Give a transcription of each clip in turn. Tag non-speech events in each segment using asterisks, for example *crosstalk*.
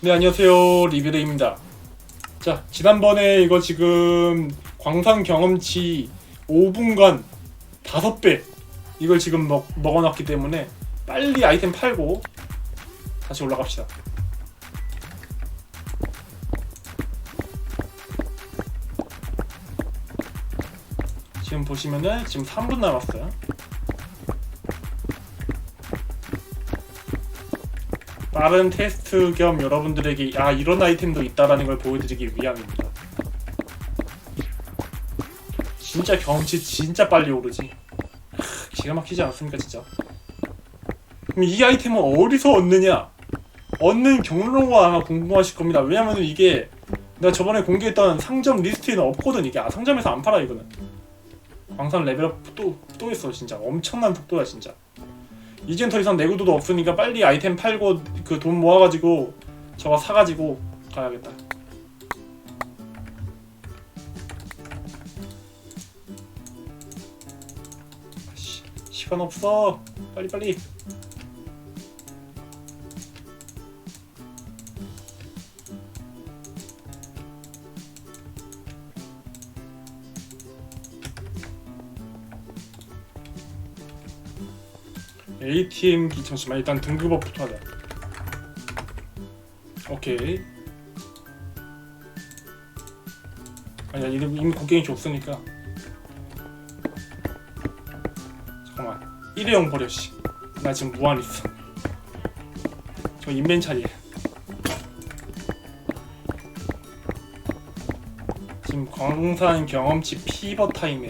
네 안녕하세요. 리뷰레입니다. 자 지난번에 이거 지금 광산 경험치 5분간 5배 이걸 지금 먹, 먹어놨기 때문에 빨리 아이템 팔고 다시 올라갑시다. 지금 보시면은 지금 3분 남았어요 빠른 테스트 겸 여러분들에게 아 이런 아이템도 있다라는 걸 보여드리기 위함입니다. 진짜 경치 진짜 빨리 오르지. 크, 기가 막히지 않습니까 진짜? 그럼 이 아이템은 어디서 얻느냐? 얻는 경로가 아마 궁금하실 겁니다. 왜냐면 이게 내가 저번에 공개했던 상점 리스트에는 없거든 이게 아 상점에서 안 팔아 이거는. 광산 레벨업 또또 있어 진짜 엄청난 속도야 진짜. 이젠 더 이상 내구도도 없으니까 빨리 아이템 팔고 그 돈 모아가지고 저거 사가지고 가야겠다. 시, 시간 없어. 빨리 빨리. ATM 기 잠시만 일단 등급업부터 하자. 오케이. 아니야 이미 곡괭이 없으니까. 잠깐만 일회용 버려 씨. 나 지금 무한 있어. 저 인벤 차리. 지금 광산 경험치 피버 타임에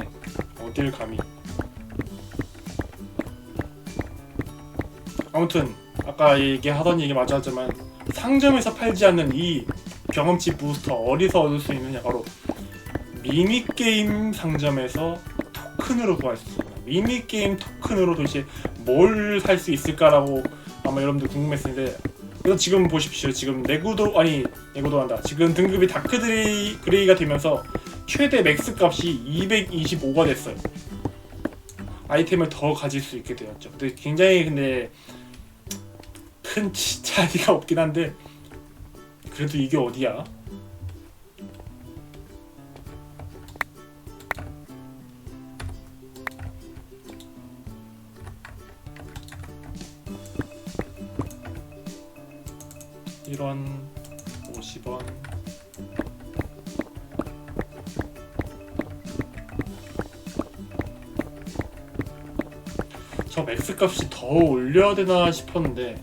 어딜 감히. 아무튼 아까 얘기하던 얘기 맞았지만 상점에서 팔지 않는 이 경험치 부스터 어디서 얻을 수 있느냐? 바로 미니게임 상점에서 토큰으로 구할 수 있습니다. 미니게임 토큰으로 도대체 뭘 살 수 있을까라고 아마 여러분들 궁금했을 텐데 이거 지금 보십시오. 지금 내구도 아니 내구도 한다. 지금 등급이 다크 드레이, 그레이가 되면서 최대 맥스 값이 225가 됐어요. 아이템을 더 가질 수 있게 되었죠. 근데 굉장히 근데 큰 치- 차이가 없긴 한데 그래도 이게 어디야? 이런 50원 저 맥스 값이 더 올려야 되나 싶었는데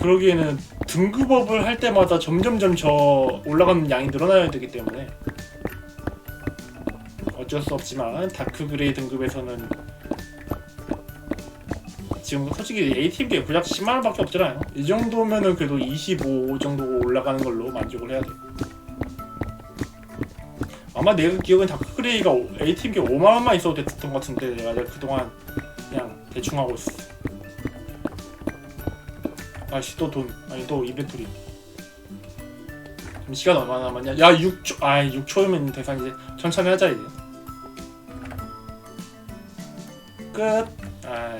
그러기에는 등급업을 할 때마다 점점점 저 올라가는 양이 늘어나야 되기 때문에 어쩔 수 없지만 다크 그레이 등급에서는 지금 솔직히 ATM기에 고작 10만 원밖에 없잖아요. 이 정도면은 그래도 25 정도 올라가는 걸로 만족을 해야 돼 아마 내가 기억은 다크 그레이가 ATM기 5만 원만 있어도 됐던 것 같은데 내가 그동안 그냥 대충 하고 있어 아씨 또 돈. 아니 또 이벤토리. 지금 시간 얼마나 남았냐? 야 6초 아 6초면 대상 이제 천천히 하자 이제. 끝 아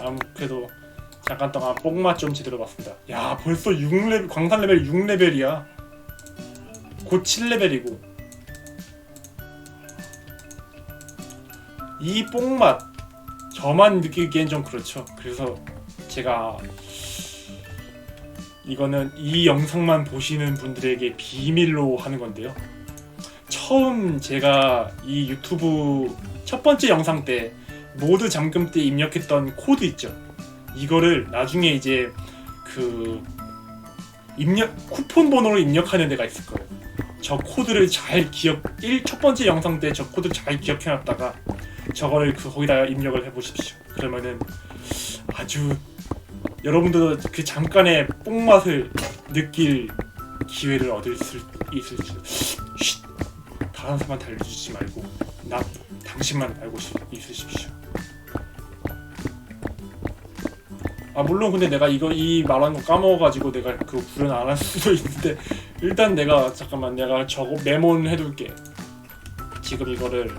아, 그래도 잠깐 동안 뽕맛 좀 제대로 봤습니다. 야 벌써 6레벨 광산 레벨 6레벨이야. 곧 7레벨이고. 이 뽕맛 저만 느끼기엔 좀 그렇죠. 그래서 제가 이거는 이 영상만 보시는 분들에게 비밀로 하는 건데요. 처음 제가 이 유튜브 첫 번째 영상 때 모드 잠금 때 입력했던 코드 있죠. 이거를 나중에 이제 그 입력 쿠폰 번호를 입력하는 데가 있을 거예요. 저 코드를 잘 기억 1, 첫 번째 영상 때 저 코드를 잘 기억해 놨다가 저거를 그 거기다가 입력을 해 보십시오. 그러면은 아주 여러분들도 그 잠깐의 뽕맛을 느낄 기회를 얻을 수 있을 수. 쉿. 다른 사람한테 알려주지 말고 나 당신만 알고 싶, 있으십시오. 아 물론 근데 내가 이거 이 말한 거 까먹어가지고 내가 그 구현 안 할 수도 있는데 일단 내가 잠깐만 내가 저거 메모는 해둘게. 지금 이거를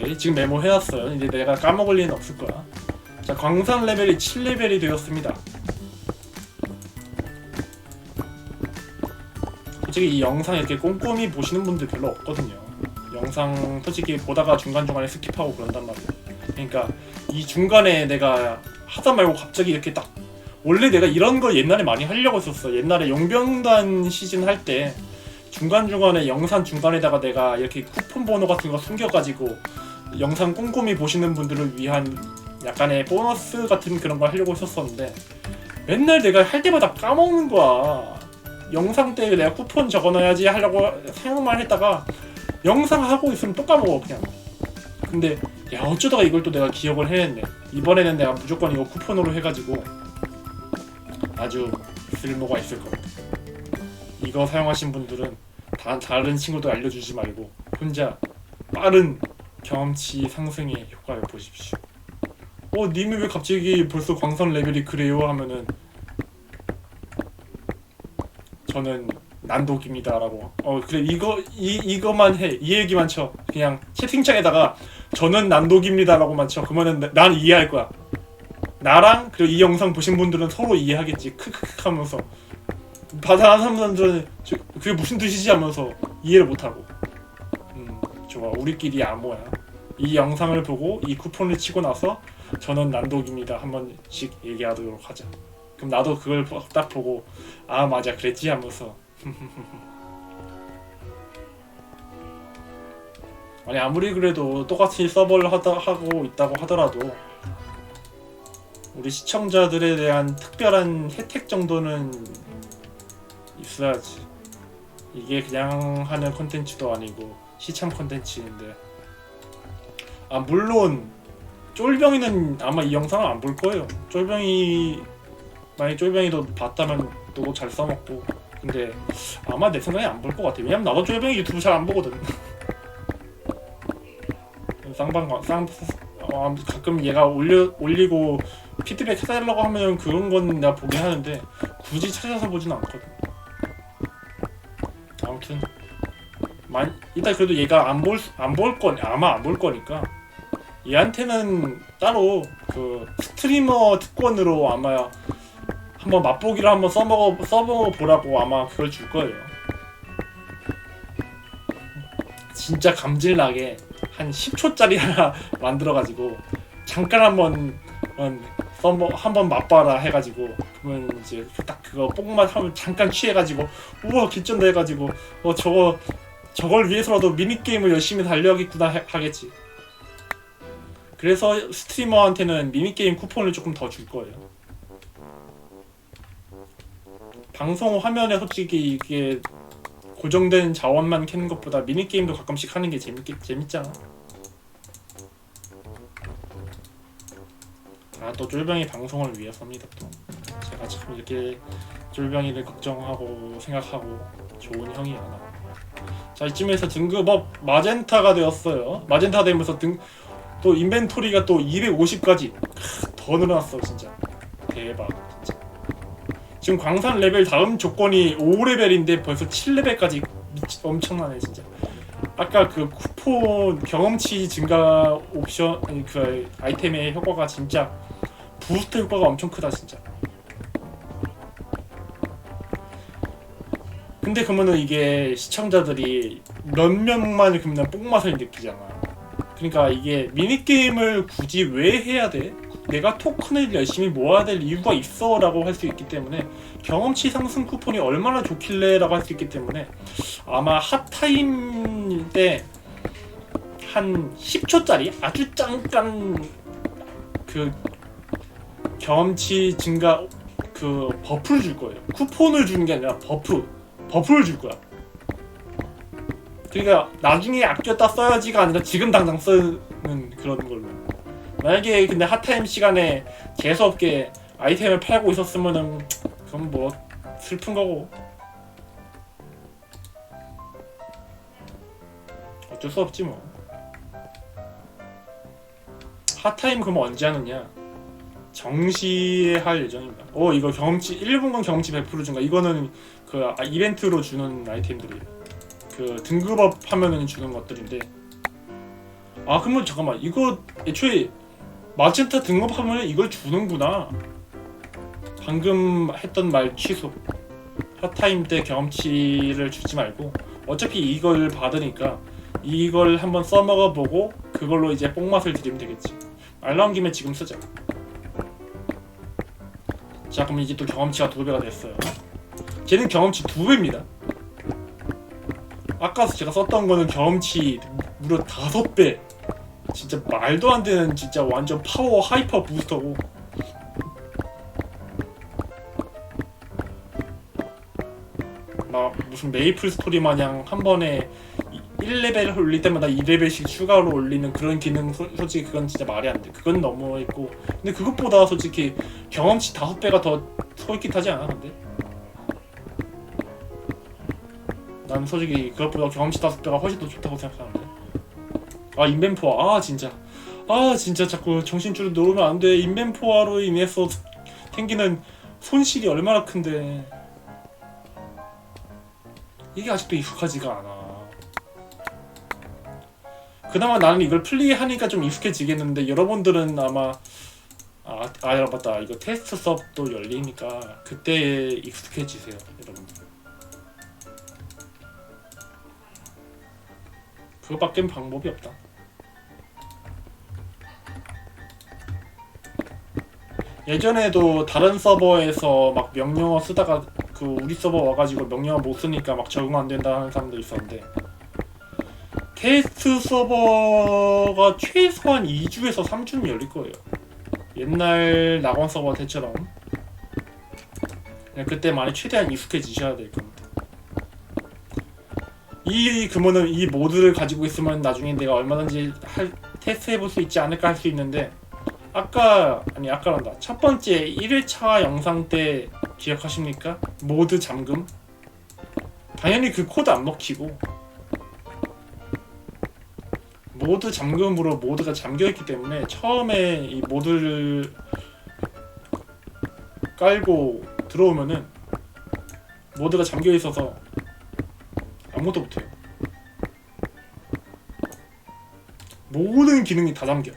오케이 지금 메모해놨어요. 이제 내가 까먹을 리는 없을 거야. 자 광산 레벨이 7레벨이 되었습니다. 솔직히 이 영상 이렇게 꼼꼼히 보시는 분들 별로 없거든요. 영상 솔직히 보다가 중간중간에 스킵하고 그런단 말이에요. 그러니까 이 중간에 내가 하다 말고 갑자기 이렇게 딱 원래 내가 이런 걸 옛날에 많이 하려고 했었어. 옛날에 용병단 시즌 할 때 중간중간에 영상 중간에다가 내가 이렇게 쿠폰 번호 같은 거 숨겨가지고 영상 꼼꼼히 보시는 분들을 위한 약간의 보너스 같은 그런 걸 하려고 했었었는데 맨날 내가 할 때마다 까먹는 거야. 영상 때 내가 쿠폰 적어놔야지 하려고 생각만 했다가 영상 하고 있으면 또 까먹어 그냥. 근데 야 어쩌다가 이걸 또 내가 기억을 해냈네. 이번에는 내가 무조건 이거 쿠폰으로 해가지고 아주 쓸모가 있을 겁니다 이거 사용하신 분들은 다, 다른 친구들 알려주지 말고 혼자 빠른 경험치 상승의 효과를 보십시오. 어 님이 왜 갑자기 벌써 광선 레벨이 그래요? 하면은 저는 난독입니다라고. 어 그래 이거 이 이거만 해. 이 얘기만 쳐. 그냥 채팅창에다가 저는 난독입니다라고만 쳐. 그러면은 나- 난 이해할 거야. 나랑 그리고 이 영상 보신 분들은 서로 이해하겠지. 크크크 하면서. 다른 사람들은 저- 그게 무슨 뜻이지 하면서 이해를 못 하고. 음 좋아. 우리끼리 암호야. 이 영상을 보고 이 쿠폰을 치고 나서 저는 난독입니다. 한 번씩 얘기하도록 하자. 그럼 나도 그걸 보- 딱 보고 아 맞아. 그랬지? 하면서. *laughs* 아니 아무리 그래도 똑같이 서버를 하다, 하고 있다고 하더라도 우리 시청자들에 대한 특별한 혜택 정도는 있어야지. 이게 그냥 하는 콘텐츠도 아니고 시참 콘텐츠인데. 아 물론 쫄병이는 아마 이 영상을 안 볼 거예요. 쫄병이 만약 쫄병이도 봤다면 또 잘 써먹고. 근데 아마 내 생각에 안 볼 것 같아 왜냐면 나도 쫄병이 유튜브 잘 안 보거든. *laughs* 쌍방 쌍 어, 가끔 얘가 올려 올리고 피드백 해달라고 하면 그런 건 내가 보긴 하는데 굳이 찾아서 보진 않거든. 아무튼 만 일단 그래도 얘가 안 볼 안 볼 건 아마 안 볼 거니까 얘한테는 따로 그 스트리머 특권으로 아마 한번 맛보기를 한번 써먹어 써먹어 보라고 아마 그걸 줄 거예요. 진짜 감질나게 한 10초짜리 하나 *laughs* 만들어가지고 잠깐 한번 어, 써먹 한번 맛봐라 해가지고 그러면 이제 딱 그거 뽕맛 하면 잠깐 취해가지고 우와 개쩐다 해가지고 어 저거 저걸 위해서라도 미니 게임을 열심히 달려야겠구나 해- 하겠지. 그래서 스트리머한테는 미니 게임 쿠폰을 조금 더 줄 거예요. 방송 화면에 솔직히 이게 고정된 자원만 캐는 것보다 미니 게임도 가끔씩 하는 게 재밌게 재밌잖아. 아 또 쫄병이 방송을 위해서입니다 또. 제가 참 이렇게 쫄병이를 걱정하고 생각하고 좋은 형이야 나. 자 이쯤에서 등급업 마젠타가 되었어요. 마젠타 되면서 등 또 인벤토리가 또 250까지 더 늘어났어 진짜 대박 진짜. 지금 광산 레벨 다음 조건이 5레벨인데 벌써 7레벨까지 미치, 엄청나네 진짜. 아까 그 쿠폰 경험치 증가 옵션 그 아이템의 효과가 진짜 부스트 효과가 엄청 크다 진짜. 근데 그러면은 이게 시청자들이 몇 명만 그러면 뽕맛을 느끼잖아. 그러니까 이게 미니 게임을 굳이 왜 해야 돼? 내가 토큰을 열심히 모아야 될 이유가 있어 라고 할 수 있기 때문에 경험치 상승 쿠폰이 얼마나 좋길래 라고 할 수 있기 때문에 아마 핫타임 때 한 10초짜리 아주 잠깐 그 경험치 증가 그 버프를 줄 거예요. 쿠폰을 주는 게 아니라 버프 버프를 줄 거야. 그러니까 나중에 아꼈다 써야지가 아니라 지금 당장 쓰는 그런 걸로. 만약에 근데 핫타임 시간에 재수 없게 아이템을 팔고 있었으면은 그건 뭐 슬픈 거고. 어쩔 수 없지 뭐. 핫타임 그럼 언제 하느냐? 정시에 할 예정입니다. 어 이거 경험치 1분간 경험치 100% 증가. 이거는 그 아, 이벤트로 주는 아이템들이에요. 그 등급업 하면은 주는 것들인데. 아 그러면 잠깐만. 이거 애초에 마젠타 등급하면 이걸 주는구나. 방금 했던 말 취소. 핫타임 때 경험치를 주지 말고. 어차피 이걸 받으니까 이걸 한번 써먹어 보고 그걸로 이제 뽕맛을 들이면 되겠지. 말 나온 김에 지금 쓰자 자 그럼 이제 또 경험치가 두 배가 됐어요. 걔는 경험치 두 배입니다. 아까 제가 썼던 거는 경험치 무려 다섯 배. 진짜 말도 안 되는 진짜 완전 파워 하이퍼 부스터고. 막 무슨 메이플 스토리 마냥 한 번에 1레벨 올릴 때마다 2레벨씩 추가로 올리는 그런 기능 소- 솔직히 그건 진짜 말이 안 돼. 그건 너무했고. 근데 그것보다 솔직히 경험치 다섯 배가 더 솔깃하지 않아 근데? 난 솔직히 그것보다 경험치 다섯 배가 훨씬 더 좋다고 생각하는데. 아 인벤포화. 아 진짜. 아 진짜 자꾸 정신줄을 놓으면 안돼. 인벤포화로 인해서 생기는 손실이 얼마나 큰데. 이게 아직도 익숙하지가 않아 그나마 나는 이걸 플레이하니까 좀 익숙해지겠는데 여러분들은 아마 아, 아 맞다. 이거 테스트 수업도 열리니까 그때 익숙해지세요 여러분들. 그거밖엔 방법이 없다. 예전에도 다른 서버에서 막 명령어 쓰다가 그 우리 서버 와가지고 명령어 못 쓰니까 막 적응 안 된다 하는 사람도 있었는데 테스트 서버가 최소한 2주에서 3주는 열릴 거예요. 옛날 낙원 서버 때처럼 그냥 그때 많이 최대한 익숙해지셔야 될 겁니다. 이 그러면은 이 모드를 가지고 있으면 나중에 내가 얼마든지 할, 테스트 해볼 수 있지 않을까 할 수 있는데 아까 아니 아까란다 첫 번째 1일차 영상 때 기억하십니까? 모드 잠금 당연히 그 코드 안 먹히고 모드 잠금으로 모드가 잠겨있기 때문에 처음에 이 모드를 깔고 들어오면은 모드가 잠겨있어서 아무것도 못해요. 모든 기능이 다 잠겨.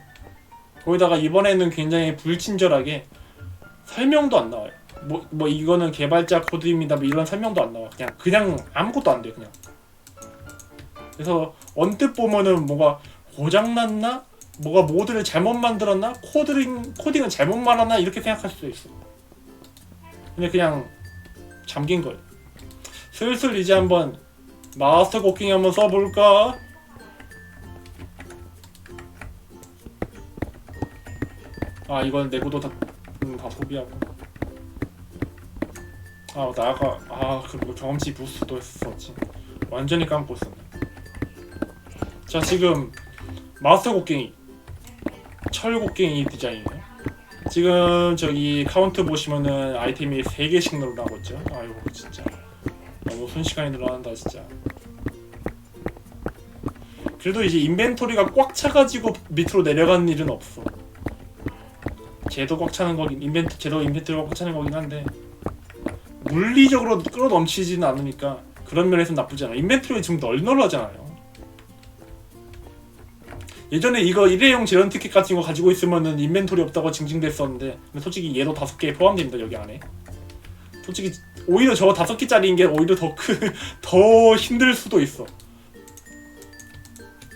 거기다가 이번에는 굉장히 불친절하게 설명도 안 나와요. 뭐, 뭐 이거는 개발자 코드입니다. 뭐 이런 설명도 안 나와. 그냥 그냥 아무것도 안 돼 그냥. 그래서 언뜻 보면은 뭐가 고장났나? 뭐가 모드를 잘못 만들었나? 코드링, 코딩을 잘못 말았나? 이렇게 생각할 수도 있어. 근데 그냥 잠긴 거예요. 슬슬 이제 한번 마스터 고킹 한번 써볼까? 아 이건 내구도 다, 음, 다 소비하고 아 나가 아 그리고 경험치 부스트도 했었지 완전히 까먹고 있었네 자 지금 마스터 곡괭이. 철 곡괭이 디자인이에요. 지금 저기 카운트 보시면은 아이템이 3개씩 늘어나고 있죠. 아이고 진짜. 너무 순식간에 늘어난다 진짜. 그래도 이제 인벤토리가 꽉 차가지고 밑으로 내려가는 일은 없어. 쟤도 꽉 차는 거긴 인벤트 쟤도 인벤토리가 꽉 차는 거긴 한데 물리적으로 끌어넘치지는 않으니까 그런 면에서 나쁘지 않아 인벤토리가 지금 널널하잖아요 예전에 이거 일회용 재련 티켓 같은 거 가지고 있으면은 인벤토리 없다고 징징댔었는데 근데 솔직히 얘도 다섯 개 포함됩니다 여기 안에. 솔직히 오히려 저거 다섯 개짜리인 게 오히려 더 크, *laughs* 더 힘들 수도 있어.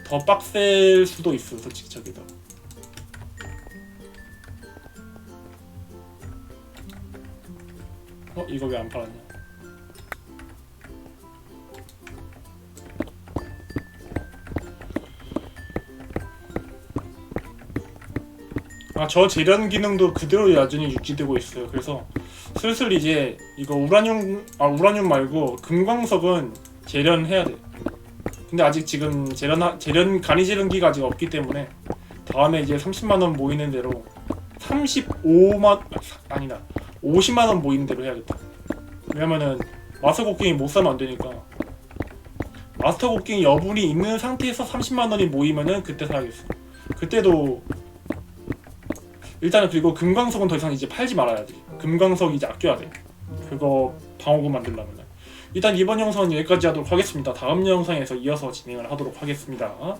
더 빡셀 수도 있어 솔직히 저기도 어 이거 왜 안 팔았냐 아저 재련 기능도 그대로 여전히 유지되고 있어요. 그래서 슬슬 이제 이거 우라늄 아 우라늄 말고 금광석은 재련해야 돼. 근데 아직 지금 재련 재련 간이 재련기가 아직 없기 때문에 다음에 이제 30만 원 모이는 대로 35만 아니다 50만 원 모이는 대로 해야겠다. 왜냐면은 마스터 곡괭이 못 사면 안 되니까 마스터 곡괭이 여분이 있는 상태에서 30만 원이 모이면은 그때 사야겠어. 그때도 일단은 그리고 금광석은 더 이상 이제 팔지 말아야 돼. 금광석 이제 아껴야 돼. 그거 방어구 만들려면. 일단 이번 영상은 여기까지 하도록 하겠습니다. 다음 영상에서 이어서 진행을 하도록 하겠습니다.